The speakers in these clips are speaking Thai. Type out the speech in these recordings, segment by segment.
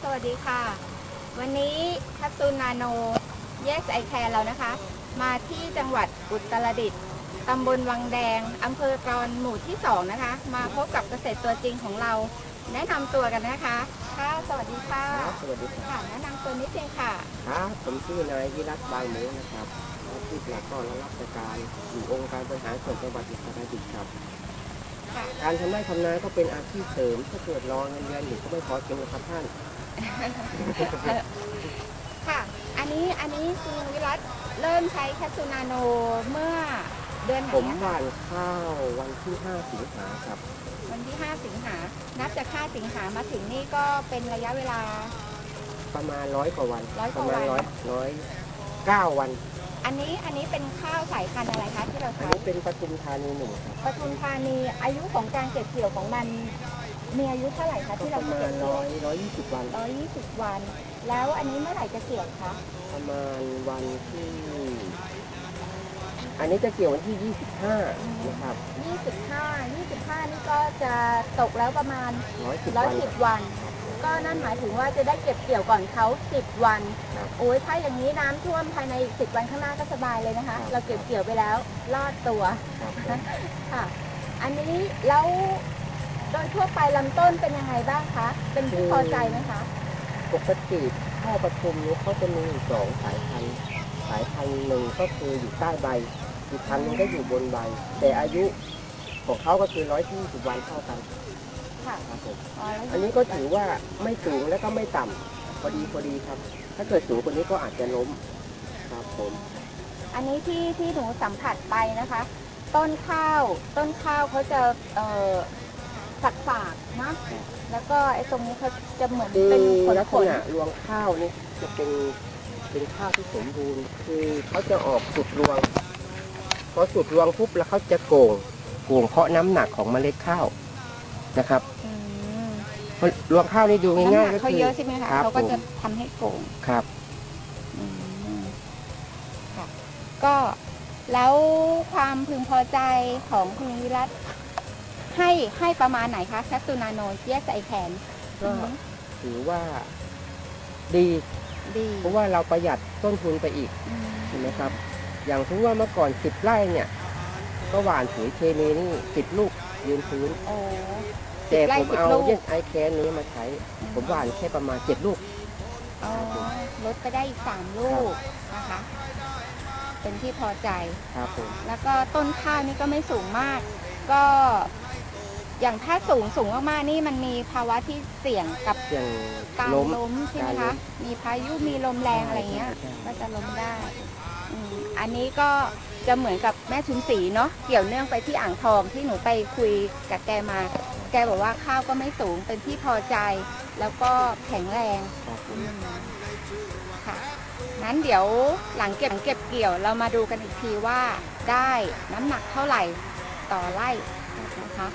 สวัสดีค่ะ วันนี้ทัศซูนาโน แยกไอแคร์เรานะคะ มาที่จังหวัดอุตรดิตถ์ตำบลวังแดง อำเภอกรอนหมู่ที่ 2 นะคะ มาพบกับเกษตรตัวจริงของเรา แนะนำตัวกันนะคะ ค่ะ สวัสดีค่ะ ครับสวัสดีครับค่ะ แนะนำตัวนิดนึงค่ะ ครับผมชื่อนายวิรัตบางหมูนะครับอาชีพหลักก็รับราชการอยู่องค์การบริหารส่วนจังหวัดอุตรดิตถ์ครับค่ะ การทำไร่ทำนาก็เป็นอาชีพเสริมถ้าเกิดรอเงินเดือนอยู่ก็ไม่พอกินหรอกครับท่าน ค่ะ อันนี้อันนี้คุณวิรัตเริ่มใช้แคปซูลนาโนเมื่อเดือนไหนผมนะคะหว่านข้าววันที่5สิงหาครับ วันที่ 5 สิงหา นับจาก 5 สิงหามาถึงนี่ก็เป็นระยะเวลา ประมาณร้อยกว่าวัน ร้อยกปว่าระมาณวัร้อนยร้อยเก้าวัน อันนี้อันนี้เป็นข้าวสายพันธุ์อะไรคะที่เราอันใช้นี้เป็นปทุมธานีหนึ่งครับปทุมธานีอายุของการเก็บเกี่ยวของมัน มีอายุเท่าไหร่คะก็ที่ปเราระเก็มาณบร้อยร้อยยี่สิบวัน ร้อยยี่สิบวัน แล้วอันนี้เมื่อไหร่จะเกี่ยวคะประมาณวันที่ อันนี้จะเกี่ยววันที่25นะครับยี่สิบห้ายี่สิบห้านี่ก็จะตกแล้วประมาณ110ร้อยวันสิบวัน ก็นั่นหมายถึงว่าจะได้เก็บเกี่ยวก่อนเขาสิบวัน ครับ โอ้ยถ้าอย่างนี้น้ำท่วมภายในสิบวันข้างหน้าก็สบายเลยนะคะ ครับ เราเก็บเกี่ยวไปแล้วรอดตัวครับค่ะ อันนี้แล้วโดยทั่วไปลำต้นเป็นยังไงบ้างคะ เป็นที่พอใจไหมคะ ปกติข้าวปทุมนี้เขาจะมีอยู่สองสายพันธุ์สายพันธุ์หนึ่งก็คืออยู่ใต้ใบ อีกพันธุ์หนึงก็อยู่บนใบ แต่อายุของเขาก็คือร้อยที่สิบวันเท่ากัน ค่ะครับผมอ๋อแล้วอันนี้ก็ถือว่าไม่สูงและก็ไม่ต่ำพอดีพอดีครับ ถ้าเกิดสูงกว่านี้ก็อาจจะล้มครับผมอันนี้ที่ที่หนูสัมผัสไปนะคะ ต้นข้าวต้นข้าวเขาจะเอ่อสักฝากๆนะแล้วก็ไอ้ตรงนี้เขาจะเหมือนคือเป็นขนลักขษนณะรวงข้าวนี่จะเป็นเป็นข้าวที่สมบูรณ์คือเขาจะออกสุดรวงพอสุดรวงปุ๊บแล้วเขาจะโก่งโก่งเพราะน้ำหนักของเมล็ดข้าว นะครับอืมรวงข้าวนี่ดูน้ำหง่ายนักๆก็เขาคือ เยอะใช่ไหมคะครับเขาก็จะผม ทำให้โก่งครับ อืมค่ะก็แล้วความพึงพอใจของคุณวิรัตให้ให้ประมาณไหนคะแคปซูลนาโนแยกใส่แขนก็อือฮึถือว่าดี ดีเพราะว่าเราประหยัดต้นทุนไปอีกอืมใช่ไหมครับ อย่างถือว่าเมื่อก่อนสิบไร่เนี่ย ก็หว่านปุ๋ยเคมีนี่สิบลูก ยืนพื้น โอ้แต่ไร่ผม10เอาลูกเยสไอแคนนี้มาใช้ ผมหว่านแค่ประมาณเจ็ดลูก อ๋อลดไปได้อีกสามลูกนะคะ เป็นที่พอใจ ครับผม แล้วก็ต้นข้าวนี่ก็ไม่สูงมาก ก็อย่างถ้าสูงสูงมากๆนี่มันมีภาวะที่เสี่ยงกับอย่างการล้ม ล้มใช่ไหมการล้คะ ม มีพายุมีลมแรงอะไรเงี้ย ใช่ใช่ก็จะล้มได้อืมอันนี้ก็ จะเหมือนกับแม่ชุนศรีเนาะเกี่ยวเนื่องไปที่อ่างทองที่หนูไปคุยกับแกมา แกบอกว่าข้าวก็ไม่สูงเป็นที่พอใจ แล้วก็แข็งแรงค่ะงั้นเดี๋ยวหลังเก็บเก็บเกี่ยวเรามาดูกันอีกทีว่าได้น้ำหนักเท่าไหร่ต่อไร่นะคะ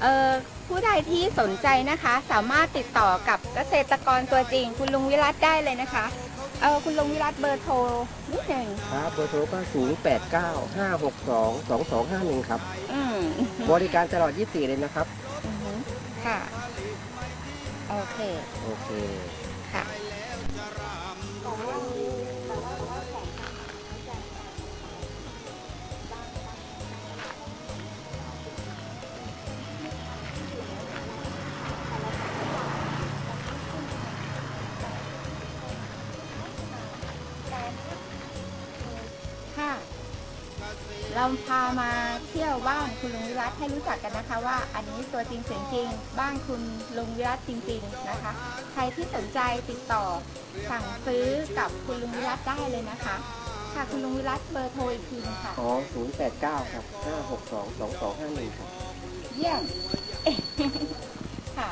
เอ่อผู้ใดที่สนใจนะคะ สามารถติดต่อกับเกษตรกรตัวจริง คุณลุงวิรัตได้เลยนะคะ เออคุณลุงวิรัตเบอร์โทรนิดหนึ่งครับเบอร์โทรก็ศูนย์แปดเก้าห้าหกสองสองสองห้าหนึ่งครับ อืมบริการตลอด 24 เลยนะครับ อือฮึค่ะ โอเค โอเค ค่ะค่ะ เราพามาเที่ยวบ้านคุณลุงวิรัตให้รู้จักกันนะคะ ว่าอันนี้ตัวจริงเสียงจริง บ้านคุณลุงวิรัตจริง ๆนะคะ ใครที่สนใจติดต่อสั่งซื้อกับคุณลุงวิรัตได้เลยนะคะ ค่ะคุณลุงวิรัตเบอร์โทรอีกทีนึงค่ะ อ๋อ089 ครับ 562 2251 ครับ เยี่ยมค่ะ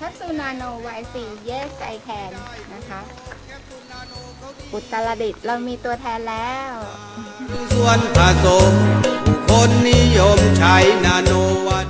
ทัศนาโนไวซีเยสไอแคนนะคะ อุตรดิตถ์เรามีตัวแทนแล้ว ส่วนผสมผู้คนนิยมใช้นาโนวัต